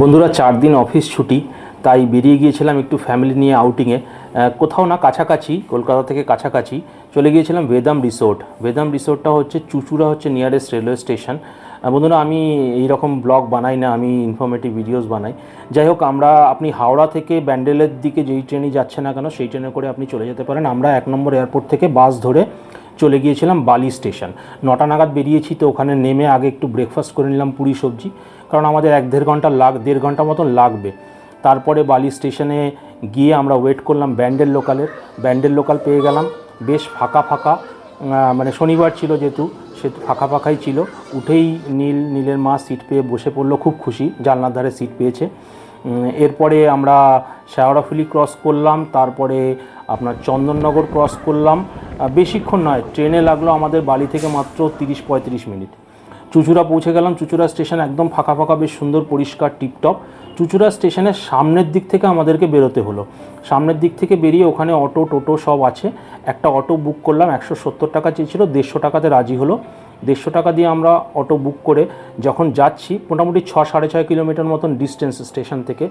বন্ধুরা চার দিন অফিস ছুটি, তাই বেরিয়ে গিয়েছিলাম একটু ফ্যামিলি নিয়ে আউটিংয়ে কোথাও না কাছাকাছি, কলকাতা থেকে কাছাকাছি চলে গিয়েছিলাম বেদাম রিসোর্ট বেদাম রিসোর্টটা হচ্ছে চুচুড়া হচ্ছে নিয়ারেস্ট রেলওয়ে স্টেশন বন্ধুরা, আমি এই রকম ব্লগ বানাই না, আমি ইনফরমেটিভ ভিডিওস বানাই। যাই হোক, আমরা আপনি হাওড়া থেকে ব্যান্ডেলের দিকে যেই ট্রেনে যাচ্ছে না কেন, সেই ট্রেনে করে আপনি চলে যেতে পারেন। আমরা এক নম্বর এয়ারপোর্ট থেকে বাস ধরে চলে গিয়েছিলাম বালি স্টেশন নটা নাগাদ বেরিয়েছি, তো ওখানে নেমে আগে একটু ব্রেকফাস্ট করে নিলাম পুরি সবজি। কারণ আমাদের এক দেড় ঘণ্টা লাগ, দেড় ঘণ্টা মতন লাগবে। তারপরে বালি স্টেশনে গিয়ে আমরা ওয়েট করলাম ব্যান্ডেল লোকালের। ব্যান্ডেল লোকাল পেয়ে গেলাম। বেশ ফাঁকা ফাঁকা মানে শনিবার ছিল যেহেতু সেহেতু ফাঁকা ফাঁকাই ছিল। উঠেই নীল, নীলের মা সিট পেয়ে বসে পড়ল, খুব খুশি, জানলার ধারে সিট পেয়েছে। এরপরে আমরা শেওড়াফুলি ক্রস করলাম, তারপরে আপনার চন্দননগর ক্রস করলাম। বেশিক্ষণ নয় ট্রেনে লাগল আমাদের বালি থেকে মাত্র তিরিশ পঁয়ত্রিশ মিনিট। চুচুড়া পৌঁছে গেলাম, চুচুড়া স্টেশন একদম ফাঁকা ফাঁকা, বেশ সুন্দর, পরিষ্কার, টিপটপ। চুচুড়া স্টেশনের সামনের দিক থেকে আমাদেরকে বেরোতে হলো। সামনের দিক থেকে বেরিয়ে ওখানে অটো, টোটো সব আছে। একটা অটো বুক করলাম, একশো সত্তর টাকা চেয়েছিল, দেড়শো টাকাতে রাজি হলো। দেড়শো টাকা দিয়ে আমরা অটো বুক করে যখন যাচ্ছি, মোটামুটি ছ, সাড়ে ছয় কিলোমিটার মতন ডিস্টেন্স স্টেশন থেকে।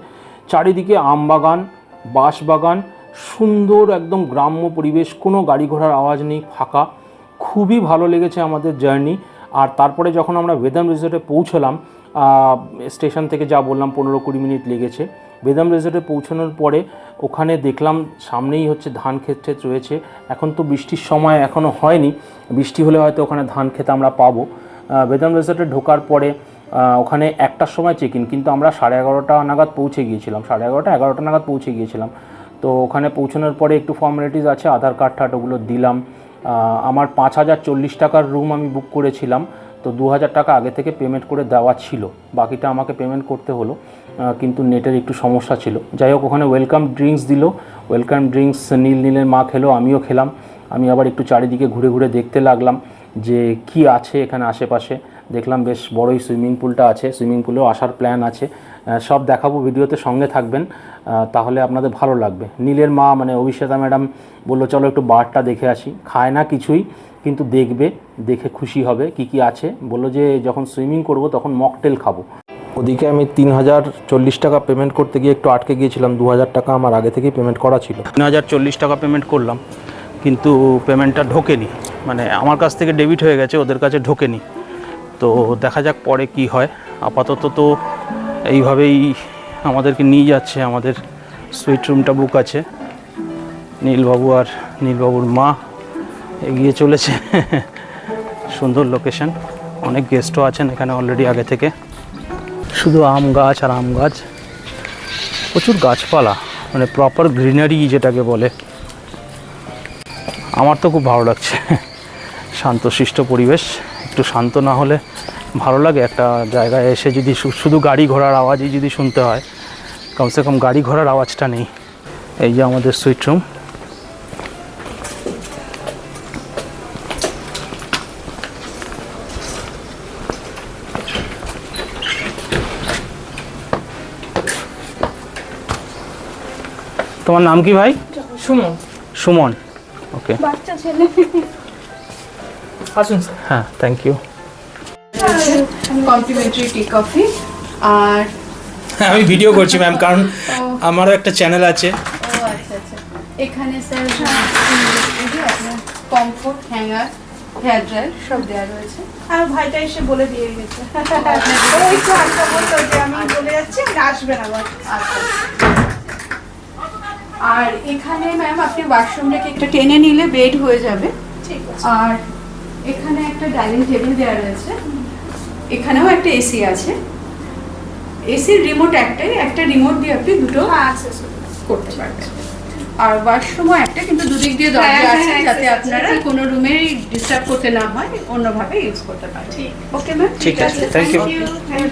চারিদিকে আমবাগান, বাঁশবাগান, সুন্দর একদম গ্রাম্য পরিবেশ, কোনো গাড়ি ঘোড়ার আওয়াজ নেই, ফাঁকা। খুবই ভালো লেগেছে আমাদের জার্নি। আর তারপরে যখন আমরা বেদাম রিসোর্টে পৌঁছলাম স্টেশন থেকে যা বললাম পনেরো কুড়ি মিনিট লেগেছে। বেদাম রিসোর্টে পৌঁছানোর পরে ওখানে দেখলাম সামনেই হচ্ছে ধান ক্ষেত রয়েছে। এখন তো বৃষ্টির সময় এখনও হয়নি। বৃষ্টি হলে হয়তো ওখানে ধান ক্ষেত আমরা পাবো। বেদাম রিসোর্টে ঢোকার পরে ওখানে একটার সময় চেক ইন কিন্তু আমরা সাড়ে এগারোটা নাগাদ পৌঁছে গিয়েছিলাম। সাড়ে এগারোটা এগারোটা নাগাদ পৌঁছে গিয়েছিলাম। তো ওখানে পৌঁছানোর পরে একটু ফর্মালিটিস আছে, আধার কার্ড টার্ড ওগুলো দিলাম। আমার পাঁচ হাজার চল্লিশ টাকার রুম আমি বুক করেছিলাম, তো দু হাজার টাকা আগে থেকে পেমেন্ট করে দেওয়া ছিল। বাকিটা আমাকে পেমেন্ট করতে হলো কিন্তু নেটের একটু সমস্যা ছিল। যাই হোক, ওখানে ওয়েলকাম ড্রিঙ্কস দিল। ওয়েলকাম ড্রিঙ্কস নীল নীলের মা খেলো, আমিও খেলাম। আমি আবার একটু চারিদিকে ঘুরে ঘুরে দেখতে লাগলাম যে কি আছে এখানে আশেপাশে। দেখলাম বেশ বড়ই সুইমিং পুলটা আছে সুইমিং পুলেও আসার প্ল্যান আছে। সব দেখাবো ভিডিওতে সঙ্গে থাকবেন। তাহলে আপনাদের ভালো লাগবে। নীলের মা মানে অভিষেতা ম্যাডাম বলল চলো একটু বারটা দেখে আসি। খায় না কিছুই কিন্তু দেখবে দেখে খুশি হবে কি কি আছে। বলল যে যখন সুইমিং করব তখন মকটেল খাব। ওদিকে আমি তিন হাজার চল্লিশ টাকা পেমেন্ট করতে গিয়ে একটু আটকে গিয়েছিলাম। দু হাজার টাকা আমার আগে থেকেই পেমেন্ট করা ছিল। তিন হাজার চল্লিশ টাকা পেমেন্ট করলাম কিন্তু পেমেন্টটা ঢোকেনি। মানে আমার কাছ থেকে ডেবিট হয়ে গেছে ওদের কাছে ঢোকেনি। তো দেখা যাক পরে কি হয়। আপাতত তো এইভাবেই আমাদেরকে নিয়ে যাচ্ছে, আমাদের সুইট রুমটা বুক আছে। নীলবাবু আর নীলবাবুর মা এগিয়ে চলেছে। সুন্দর লোকেশন অনেক গেস্টও আছেন এখানে অলরেডি আগে থেকে। শুধু আম গাছ আর আম গাছ। প্রচুর গাছপালা মানে প্রপার গ্রিনারি যেটাকে বলে। আমার তো খুব ভালো লাগছে। শান্তশিষ্ট পরিবেশ। একটু শান্ত না হলে ভালো লাগে একটা জায়গায় এসে যদি শুধু গাড়ি ঘোড়ার আওয়াজই যদি শুনতে হয়। কমসে কম গাড়ি ঘোড়ার আওয়াজটা নেই। এই যে আমাদের সুইট রুম। তোমার নাম কি ভাই? সুমন। সুমন। ওকে বাচ্চা ছেলে। আসুন হ্যাঁ thank you complimentary tea coffee আর হ্যাঁ আমি ভিডিও করছি ম্যাম কারণ আমারও একটা চ্যানেল আছে। ও আচ্ছা আচ্ছা। এখানে sir comfort hanger hair dryer সব দেওয়া রয়েছে। আর ভাইটা এসে বলে দিয়ে গেছে। ও একটু হালকা বলতো যে আমি বলে যাচ্ছি আপনি আসবেন আবার। আচ্ছা আর এখানে ম্যাম আপনি ওয়াশরুমটাকে একটা টেনে নিলে বেড হয়ে যাবে। ঠিক আছে। আর এখানে একটা ডাইনিং টেবিল দেওয়া রয়েছে। এখানেও একটা এসি আছে। এসির রিমোট একটাই একটা রিমোট দিয়ে আপনি দুটো হ্যাঁ। করতে পারবেন। আর ওয়াশরুমও একটা কিন্তু দুদিক দিয়ে দরজা হ্যাঁ, আছে হ্যাঁ, যাতে আপনারা কোনো রুমে ডিস্টার্ব করতে না হয় অন্যভাবে ইউজ করতে পারেন। ঠিক। ওকে ম্যাম ঠিক আছে থ্যাংক ইউ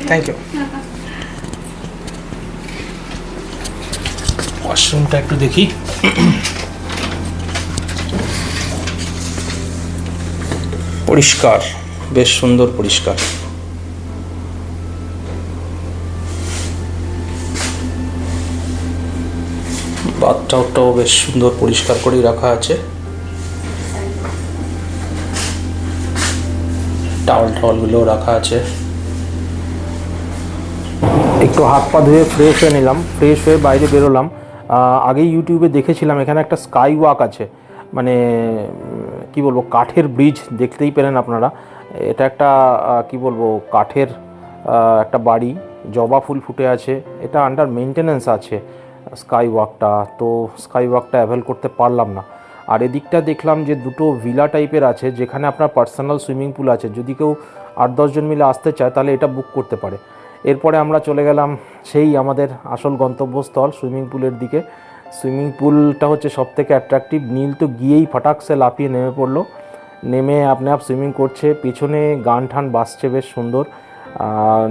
থ্যাংক ইউ ওয়াশরুমটা একটু দেখি। পরিষ্কার বেশ সুন্দর পরিষ্কার। বাথটাবটাও বেশ সুন্দর পরিষ্কার করেই রাখা আছে। টাওয়াল টাওয়ালগুলোও রাখা আছে। একটু হাত পা ধুয়ে ফ্রেশ হয়ে নিলাম ফ্রেশ হয়ে বাইরে বেরোলাম। আগেই ইউটিউবে দেখেছিলাম, এখানে একটা স্কাই ওয়াক আছে। মানে কি বলব, কাঠের ব্রিজ দেখতেই পেলেন আপনারা। এটা একটা কি বলব, কাঠের একটা বাড়ি, জবা ফুল ফুটে আছে। এটা আন্ডার মেনটেনেন্স আছে। স্কাই ওয়াকটা তো স্কাই ওয়াকটা অ্যাভেল করতে পারলাম না। আর এদিকটা দেখলাম যে দুটো ভিলা টাইপের আছে, যেখানে আপনার পার্সোনাল সুইমিং পুল আছে। যদি কেউ আট দশজন মিলে আসতে চায়, তাহলে এটা বুক করতে পারে। এরপরে আমরা চলে গেলাম সেই আমাদের আসল গন্তব্যস্থল সুইমিং পুলের দিকে। সুইমিং পুলটা হচ্ছে সব থেকে অ্যাট্রাকটিভ নীল তো গিয়েই ফাটাকসে লাফিয়ে নেমে পড়ল। নেমে আপনি আপ সুইমিং করছে। পিছনে গান ঠান বাসছে বেশ সুন্দর।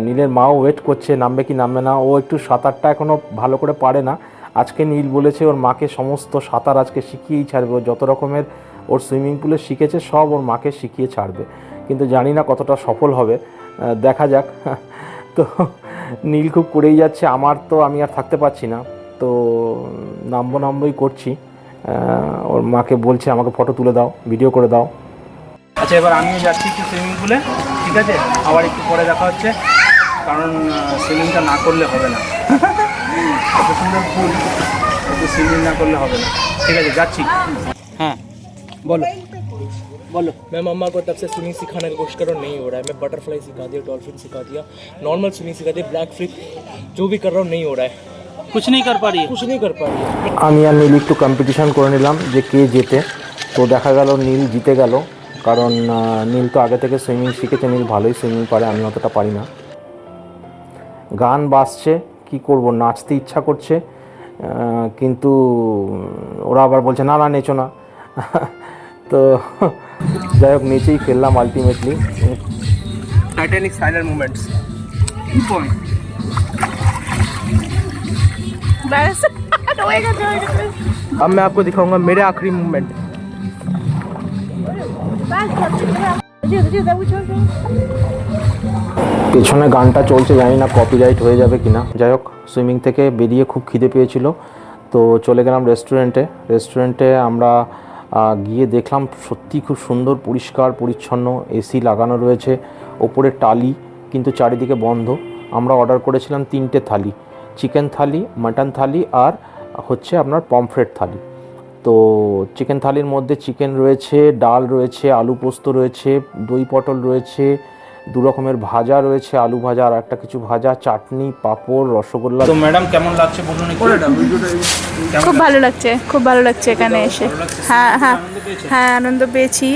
নীলের মাও ওয়েট করছে, নামবে কি নামবে না, ও একটু সাঁতারটা এখনও ভালো করে পারে না। আজকে নীল বলেছে ওর মাকে সমস্ত সাঁতার আজকে শিখিয়েই ছাড়বে, ও যত রকমের ওর সুইমিং পুলে শিখেছে, সব ওর মাকে শিখিয়ে ছাড়বে। কিন্তু জানি না কতটা সফল হবে দেখা যাক। তো নীল খুব করেই যাচ্ছে, আমার তো আমি আর থাকতে পারছি না, তো নামবো নামবোই করছি। ওর মাকে বলছে আমাকে ফটো তুলে দাও ভিডিও করে দাও। আচ্ছা এবার আমিও যাচ্ছি একটু সুইমিং পুলে ঠিক আছে আবার একটু পরে দেখা হচ্ছে কারণ সুইমিংটা না করলে হবে না এত সুন্দর ফুল একটু সুইমিং না করলে হবে না ঠিক আছে যাচ্ছি হ্যাঁ বলো বলো मैं मम्मा को तब से स्विमिंग सिखाने की कोशिश कर रहा हूँ नहीं हो रहा है मैं बटरफ्लाई सिखा दिया डॉल्फिन सिखा दिया नॉर्मल स्विमिंग सिखा दिया ब्लैक फ्लिप जो भी कर रहा हूँ नहीं हो रहा है कुछ नहीं कर पा रही है कुछ नहीं कर पा रही है আমি আর নীল একটু কম্পিটিশন করে নিলাম যে কে জেতে তো দেখা গেল নীল জিতে গেল কারণ আহ, নীল তো আগে থেকে সুইমিং শিখেছে নীল ভালোই সুইমিং পারে আমি অতটা পারি না গান বাজছে কি করব নাচতে ইচ্ছা করছে আহ, কিন্তু ওরা আবার বলছে না না নেচো না তো যাই হোক নেচেই ফেললাম ultimately Titanic sailor movements point ব্যাস হয়ে গেছে হয়ে গেছে अब मैं आपको दिखाऊंगा मेरे आखिरी मूवमेंट পেছনে গানটা চলছে, জানি না কপিরাইট হয়ে যাবে কিনা। যাই হোক সুইমিং থেকে বেরিয়ে খুব খিদে পেয়েছিল। তো চলে গেলাম রেস্টুরেন্টে রেস্টুরেন্টে আমরা গিয়ে দেখলাম সত্যি খুব সুন্দর, পরিষ্কার, পরিচ্ছন্ন এসি লাগানো রয়েছে। ওপরে টালি, কিন্তু চারিদিকে বন্ধ। আমরা অর্ডার করেছিলাম তিনটে থালি। চিকেন থালি মাটন থালি আর হচ্ছে আপনার পমফ্রেট থালি। তো চিকেন থালির মধ্যে চিকেন রয়েছে ডাল রয়েছে আলু পোস্ত রয়েছে দই পটল রয়েছে দু রকমের ভাজা রয়েছে আলু ভাজা আর একটা কিছু ভাজা চাটনি পাঁপড় রসগোল্লা। তো ম্যাডাম কেমন লাগছে বলুন খুব ভালো লাগছে? খুব ভালো লাগছে এখানে এসে। হ্যাঁ হ্যাঁ হ্যাঁ আনন্দ পেয়েছি।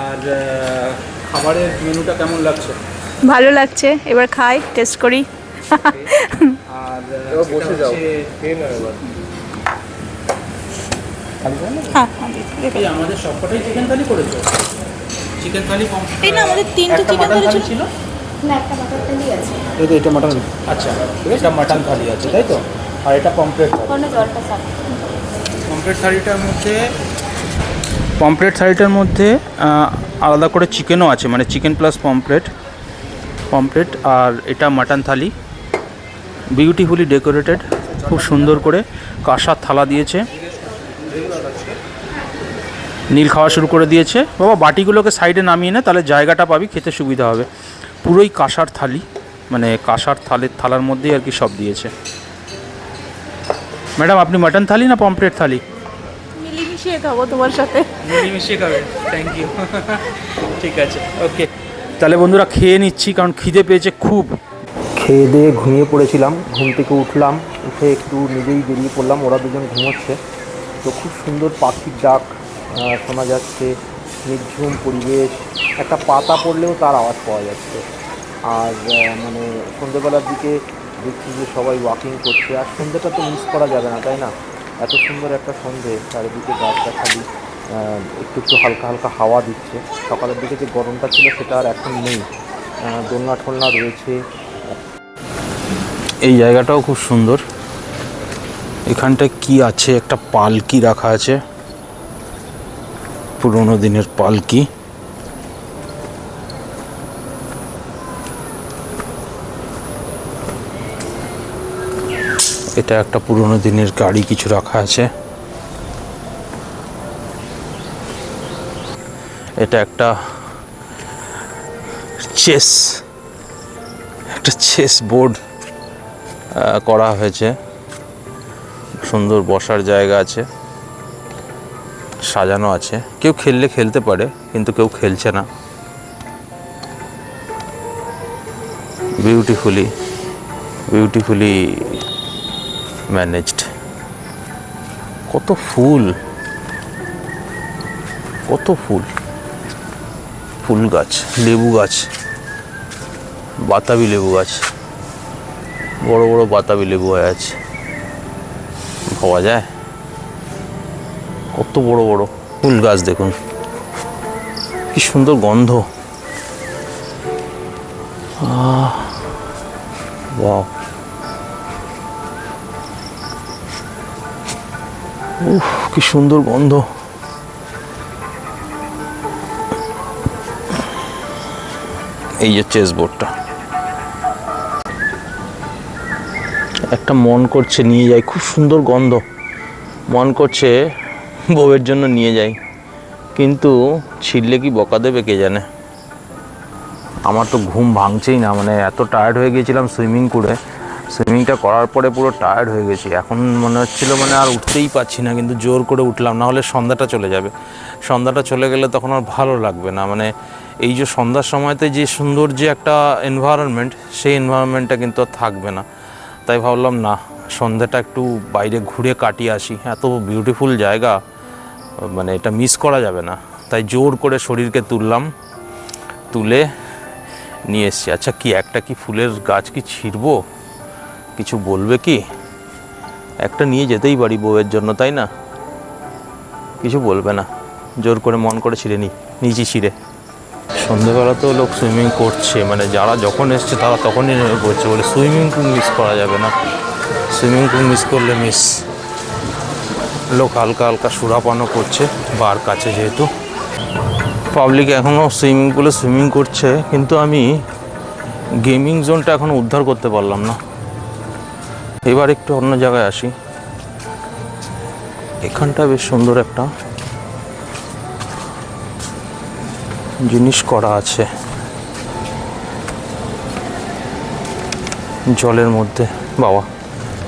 আর খাবারের মেনুটা কেমন লাগছে? ভালো লাগছে এবার খাই টেস্ট করি। আর বসে যাও। হ্যাঁ হ্যাঁ, দেখো। এই আমাদের সবকটাই চিকেন থালি করেছ? চিকেন থালি কম এই না আমাদের তিনটে চিকেন মাটন থালি থালি ছিল। ছিল? না একটা মাটন থালি আছে। এটা এটা মাটন আচ্ছা এটা মাটন থালি আছে তাই তো? আর এটা পমপ্লেট পমপ্লেট থালিটার মধ্যে পমপ্লেট থালিটার মধ্যে আলাদা করে চিকেনও আছে মানে চিকেন প্লাস পমপ্লেট পমপ্লেট আর এটা মাটন থালি বিউটিফুলি ডেকোরেটেড খুব সুন্দর করে কাঁসার থালা দিয়েছে। নীল খাওয়া শুরু করে দিয়েছে। বাবা বাটিগুলোকে সাইডে নামিয়ে নে তাহলে জায়গাটা পাবি খেতে সুবিধা হবে। পুরোই কাঁসার থালি মানে কাঁসার থালের থালার মধ্যেই আর কি সব দিয়েছে। ম্যাডাম আপনি মাটন থালি না পমপ্লেট থালি? মিলিমিশিয়ে খাব তোমার সাথে। মিশিয়ে খাবে থ্যাংক ইউ ঠিক আছে ওকে তাহলে বন্ধুরা খেয়ে নিচ্ছি কারণ খিদে পেয়েছে খুব। খেয়ে দিয়ে ঘুমিয়ে পড়েছিলাম ঘুম থেকে উঠলাম উঠে একটু নিজেই বেরিয়ে পড়লাম ওরা দুজন ঘুমোচ্ছে। তো খুব সুন্দর পাখির ডাক শোনা যাচ্ছে নির্ঝুম পরিবেশ, একটা পাতা পড়লেও তার আওয়াজ পাওয়া যাচ্ছে। আর মানে সন্ধ্যেবেলার দিকে দেখছি যে সবাই ওয়াকিং করছে। আর সন্ধ্যেটা তো মিস করা যাবে না, তাই না? এত সুন্দর একটা সন্ধে, চারিদিকে গাছটা খালি একটু একটু হালকা হালকা হাওয়া দিচ্ছে। সকালের দিকে যে গরমটা ছিল সেটা আর এখন নেই। দোলনা ঠোলনা রয়েছে। এই জায়গাটাও খুব সুন্দর। এখানটায় কি আছে? একটা পালকি রাখা আছে। পুরোনো দিনের পালকি। এটা একটা পুরোনো দিনের গাড়ি কিছু রাখা আছে। এটা একটা চেস একটা চেস বোর্ড করা হয়েছে। সুন্দর বসার জায়গা আছে। সাজানো আছে। কেউ খেললে খেলতে পারে, কিন্তু কেউ খেলছে না। বিউটিফুলি বিউটিফুলি ম্যানেজড কত ফুল কত ফুল। ফুল গাছ, লেবু গাছ, বাতাবি লেবু গাছ। বড় বড় বাতাবি লেবু হয়ে আছে। পাওয়া যায়? কত বড় বড় ফুল গাছ দেখুন। কি সুন্দর গন্ধ। বাহ কি সুন্দর গন্ধ। এই যে চেস বোর্ডটা একটা মন করছে নিয়ে যাই খুব সুন্দর গন্ধ। মন করছে বউয়ের জন্য নিয়ে যাই। কিন্তু ছিললে কি বকা দেবে কে জানে? আমার তো ঘুম ভাঙছেই না মানে এত টায়ার্ড হয়ে গিয়েছিলাম সুইমিং করে। সুইমিংটা করার পরে পুরো টায়ার্ড হয়ে গেছি। এখন মনে হচ্ছিল মানে আর উঠতেই পারছি না, কিন্তু জোর করে উঠলাম। না হলে সন্ধ্যাটা চলে যাবে। সন্ধ্যাটা চলে গেলে তখন আর ভালো লাগবে না। মানে এই যে সন্ধ্যার সময়তে যে সুন্দর যে একটা এনভায়রনমেন্ট সেই এনভায়রনমেন্টটা কিন্তু আর থাকবে না। তাই ভাবলাম, না, সন্ধ্যাটা একটু বাইরে ঘুরে কাটিয়ে আসি। এত বিউটিফুল জায়গা। মানে এটা মিস করা যাবে না। তাই জোর করে শরীরকে তুললাম, তুলে নিয়ে এসছি। আচ্ছা কি একটা কি ফুলের গাছ কি ছিঁড়বো? কিছু বলবে কি? একটা নিয়ে যেতেই পারি বউয়ের জন্য, তাই না? কিছু বলবে না। জোর করে মন করে ছিঁড়ে নি নিচে ছিঁড়ে। সন্ধেবেলাতেও লোক সুইমিং করছে মানে যারা যখন এসছে তারা তখনই পড়ছে বলে সুইমিং পুল মিস করা যাবে না। সুইমিং পুল মিস করলে মিস লোক হালকা হালকা সুরাপানও করছে, বার কাছে যেহেতু। পাবলিক এখনও সুইমিং পুলে সুইমিং করছে, কিন্তু আমি গেমিং জোনটা এখনও উদ্ধার করতে পারলাম না। এবার একটু অন্য জায়গায় আসি। এখানটা বেশ সুন্দর একটা জিনিস করা আছে। জলের মধ্যে, বাবা,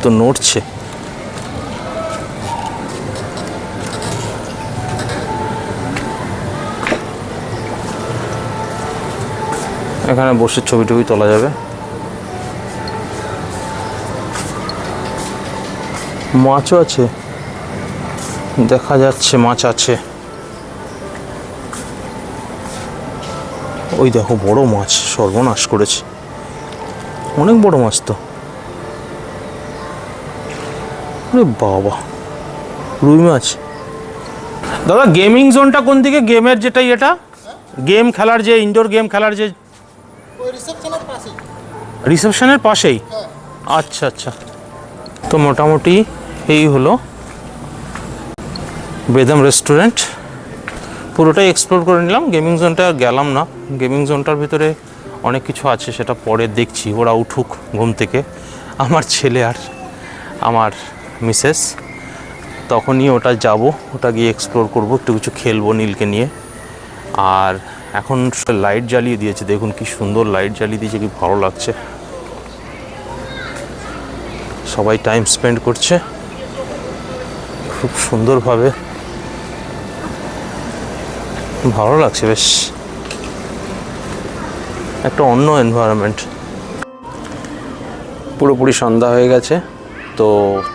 তো নড়ছে। এখানে বসে ছবি টবি তোলা যাবে। মাছও আছে। দেখা যাচ্ছে মাছ আছে। ওই দেখো বড় মাছ সর্বনাশ করেছে। অনেক বড় মাছ তো। বাবা, রুই মাছ। দাদা গেমিং জোনটা কোন দিকে গেমের যেটা এটা। গেম খেলার যে ইনডোর গেম খেলার যে রিসেপশনের পাশেই? আচ্ছা আচ্ছা। তো মোটামুটি এই হলো বেদম রেস্টুরেন্ট। পুরোটাই এক্সপ্লোর করে নিলাম। গেমিং জোনটা গেলাম না। গেমিং জোনটার ভিতরে অনেক কিছু আছে সেটা পরে দেখছি। ওরা উঠুক ঘুম থেকে। আমার ছেলে আর আমার মিসেস তখনই ওটা যাব। ওটা গিয়ে এক্সপ্লোর করব। একটু কিছু খেলব নীলকে নিয়ে। আর এখন লাইট জ্বালিয়ে দিয়েছে। দেখুন কি সুন্দর লাইট জ্বালিয়ে দিয়েছে, কি ভালো লাগছে। সবাই টাইম স্পেন্ড করছে। খুব সুন্দরভাবে। ভালো লাগছে, বেশ। একটা অন্য এনভায়রনমেন্ট পুরোপুরি সন্ধ্যা হয়ে গেছে, তো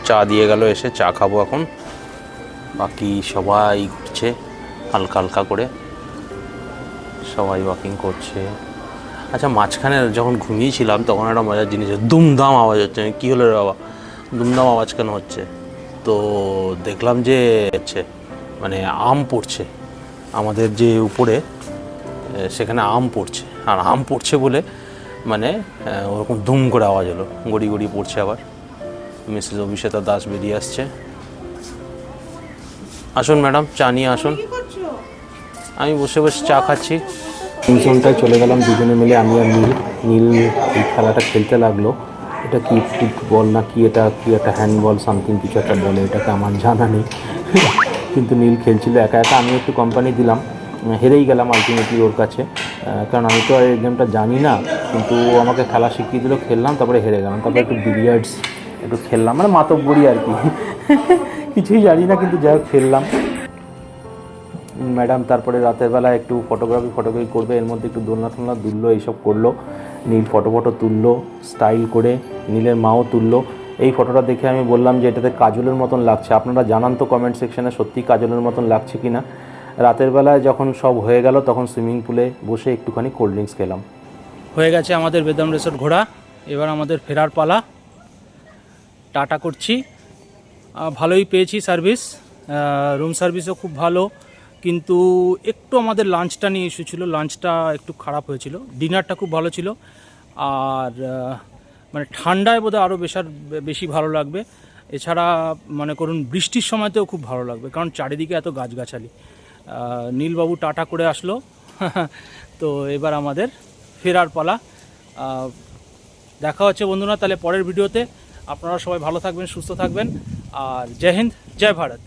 চা দিয়ে গেল এসে, চা খাব এখন। বাকি সবাই ঘুরছে, হালকা হালকা করে। সবাই ওয়াকিং করছে। আচ্ছা মাঝখানে যখন ঘুমিয়েছিলাম, তখন একটা মজার জিনিস দুমদাম আওয়াজ হচ্ছে। কী হলো রে বাবা? দুমদাম আওয়াজ কেন হচ্ছে? তো দেখলাম যে, হচ্ছে মানে আম পড়ছে। আমাদের যে উপরে সেখানে আম পড়ছে। আর আম পড়ছে বলে মানে ওরকম দুম করে আওয়াজ হলো। গড়ি গড়ি পড়ছে আবার। মিসেস অভিষেতা দাস বেরিয়ে আসছে। আসুন ম্যাডাম, চা নিয়ে আসুন। আমি বসে বসে চা খাচ্ছি। জোনটায় চলে গেলাম দুজনে মিলে, আমি আর নীল। নীল এই খেলাটা খেলতে লাগল। এটা কি ফুটবল না কি, এটা কি একটা হ্যান্ডবল সামথিং কিছু একটা বলে, এটাকে আমার জানা নেই। কিন্তু নীল খেলছিল একা একা আমি একটু কোম্পানি দিলাম। হেরেই গেলাম আলটিমেটলি ওর কাছে। কারণ আমি তো আর এই গেমটা জানি না, কিন্তু আমাকে খেলা শিখিয়ে দিল, খেললাম, তারপরে হেরে গেলাম। তারপরে একটু বিলিয়ার্ডস একটু খেললাম মানে মাতব্বরি আর কি। কিছুই জানি না, কিন্তু যাই হোক, খেললাম। ম্যাডাম তারপরে রাতের বেলা একটু ফটোগ্রাফি ফটোগ্রাফি করবে, এর মধ্যে একটু দোলনা টোলনা দুললো, এইসব করল। নীল ফটো ফটো তুললো স্টাইল করে, নীলের মাও তুললো। এই ফটোটা দেখে আমি বললাম যে এটাতে কাজলের মতন লাগছে। আপনারা জানান তো কমেন্ট সেকশানে সত্যি কাজলের মতন লাগছে কি না রাতের বেলায় যখন সব হয়ে গেল, তখন সুইমিং পুলে বসে একটুখানি কোল্ড ড্রিঙ্কস খেলাম। হয়ে গেছে আমাদের বেদাম রিসোর্ট ঘোরা এবার আমাদের ফেরার পালা। টাটা করছি। ভালোই পেয়েছি সার্ভিস রুম সার্ভিসও খুব ভালো। কিন্তু একটু আমাদের লাঞ্চটা নিয়ে ইস্যু ছিল লাঞ্চটা একটু খারাপ হয়েছিল ডিনারটা খুব ভালো ছিল, আর মানে ঠান্ডায় বোধহয় আরও বেশার, বেশি ভালো লাগবে। এছাড়া মনে করুন বৃষ্টির সময়তেও খুব ভালো লাগবে, কারণ চারিদিকে এত গাছগাছালি। নীলবাবু টাটা করে আসলো, তো এবার আমাদের ফেরার পালা। দেখা হচ্ছে বন্ধুরা, তাহলে পরের ভিডিওতে। আপনারা সবাই ভালো থাকবেন, সুস্থ থাকবেন, আর জয় হিন্দ, জয় ভারত।